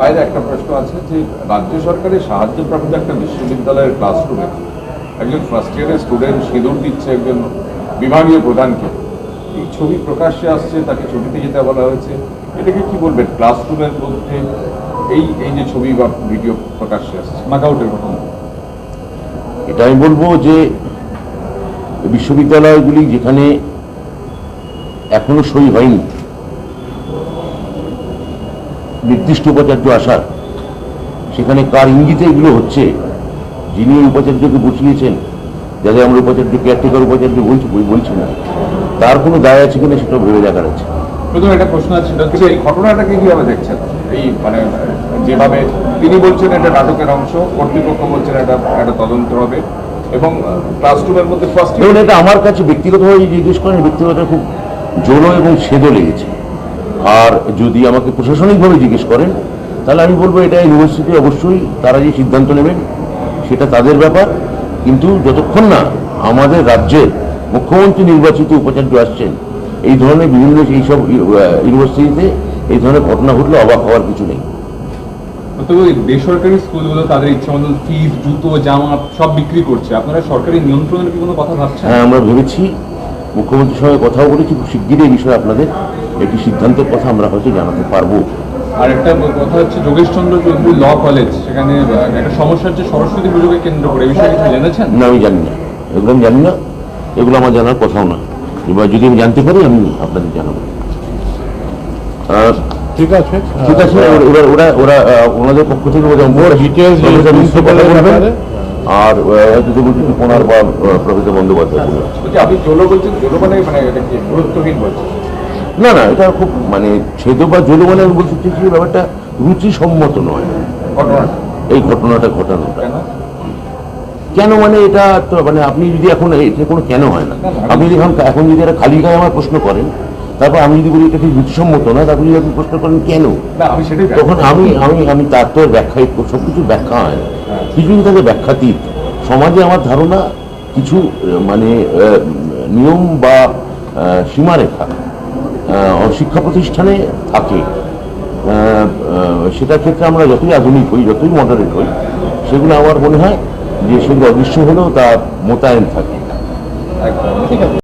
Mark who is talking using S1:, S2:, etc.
S1: বাইরে একটা প্রশ্ন আছে যে রাজ্য সরকারের সাহায্যপ্রাপ্ত একটা বিশ্ববিদ্যালয়ের ক্লাসরুমে একজন ফার্স্ট ইয়ারের স্টুডেন্ট সিঁদুর দিচ্ছে একজন বিভাগীয় প্রধানকে। এই ছবি প্রকাশ্যে আসছে, তাকে ছবিতে যেতে বলা হয়েছে। এটাকে কি বলবেন? ক্লাসরুমের মধ্যে এই এই যে ছবি বা ভিডিও প্রকাশ্যে আসছে নাকআউটের ঘটনা
S2: এটা আমি বলব যে বিশ্ববিদ্যালয়গুলি যেখানে এখনও সই হয়নি নির্দিষ্ট উপাচার্য আসার। সেখানে কার ইঙ্গিতে এগুলো হচ্ছে? যিনি এই উপাচার্যকে বসিয়েছেন যাতে আমরা উপাচার্য কেয়ারটেকার উপাচার্য বলছি বলছি না। তার কোনো দায় আছে কিনা সেটা ভেবে দেখার আছে।
S1: প্রথমে একটা প্রশ্ন আছে সেটা হচ্ছে এই ঘটনাটাকে কীভাবে দেখছেন? এই মানে যেভাবে তিনি বলছেন এটা নাটকের অংশ কর্তৃপক্ষ বলছেন এটা একটা তদন্ত হবে এবং ক্লাসরুমের মধ্যে ফার্স্ট
S2: এটা আমার কাছে ব্যক্তিগতভাবে জিজ্ঞেস করেন ব্যক্তিগত খুব জোরো এবং সেদো লেগেছে। আর যদি আমাকে প্রশাসনিকভাবে জিজ্ঞেস করেন তাহলে আমি বলব এটা ইউনিভার্সিটি অবশ্যই তারা যে সিদ্ধান্ত নেবেন সেটা তাদের ব্যাপার। কিন্তু যতক্ষণ না আমাদের রাজ্যের মুখ্যমন্ত্রী নির্বাচিত উপাচার্য আসছেন এই ধরনের বিভিন্ন এইসব ইউনিভার্সিটিতে এই ধরনের ঘটনা ঘটলে অবাক হওয়ার কিছু নেই।
S3: তবে বেসরকারি স্কুলগুলো তাদের ইচ্ছা মতো ফিস জুতো জামা সব বিক্রি করছে। আপনারা সরকারি নিয়ন্ত্রণের কি কোনো কথা ভাবছেন?
S2: হ্যাঁ আমরা ভেবেছি মুখ্যমন্ত্রীর সঙ্গে কথাও বলেছি খুব শিগগিরই এই বিষয়ে আপনাদের একটি সিদ্ধান্তের কথা আমরা হয়তো জানাতে পারব।
S3: আর একটা কথা হচ্ছে যোগেশচন্দ্র চৌধুরী ল কলেজ সেখানে একটা সমস্যা হচ্ছে সরস্বতী পুজোকে কেন্দ্র করে এই বিষয়ে কিছু জেনেছেন?
S2: না আমি জানি না। এগুলো আমি জানি না। এগুলো আমার জানার কথাও না। এবার যদি আমি জানতে পারি আমি আপনাদের জানাব। আহ,
S4: ঠিক আছে
S2: ঠিক আছে ওরা- ওরা ওনাদের পক্ষ থেকে। আর ওনার বা প্রফেসর বন্দ্যোপাধ্যায়
S1: আপনি জোলো বলছেন জোলো মানে মানে গুরুত্বহীন বলছেন?
S2: না না এটা খুব মানে ছেদ বা জল মানে আমি বলতে চাইছি ব্যাপারটা রুচিসম্মত নয়। এই ঘটনাটা ঘটানোটা।
S1: কেন?
S2: মানে এটা তো মানে আপনি যদি এখন এটা কোনো কেন হয় না। আপনি যদি এখন এখন যদি একটা খালি গায়ে আমার প্রশ্ন করেন তারপর আমি যদি বলি এটা ঠিক রুচিসম্মত না তারপর যদি আপনি প্রশ্ন করেন কেন? তখন আমি আমি আমি তার তো ব্যাখ্যাই সব কিছু ব্যাখ্যা হয় না। কিছু কিছু থাকে ব্যাখ্যাতীত। সমাজে আমার ধারণা কিছু মানে নিয়ম বা সীমারেখা শিক্ষা প্রতিষ্ঠানে থাকে। সেটার ক্ষেত্রে আমরা যতই আধুনিক হই, যতই মডারেট হই, সেগুলো আমার মনে হয় যে সেগুলো অদৃশ্য হলেও তা মোতায়েন থাকে।
S1: ঠিক আছে।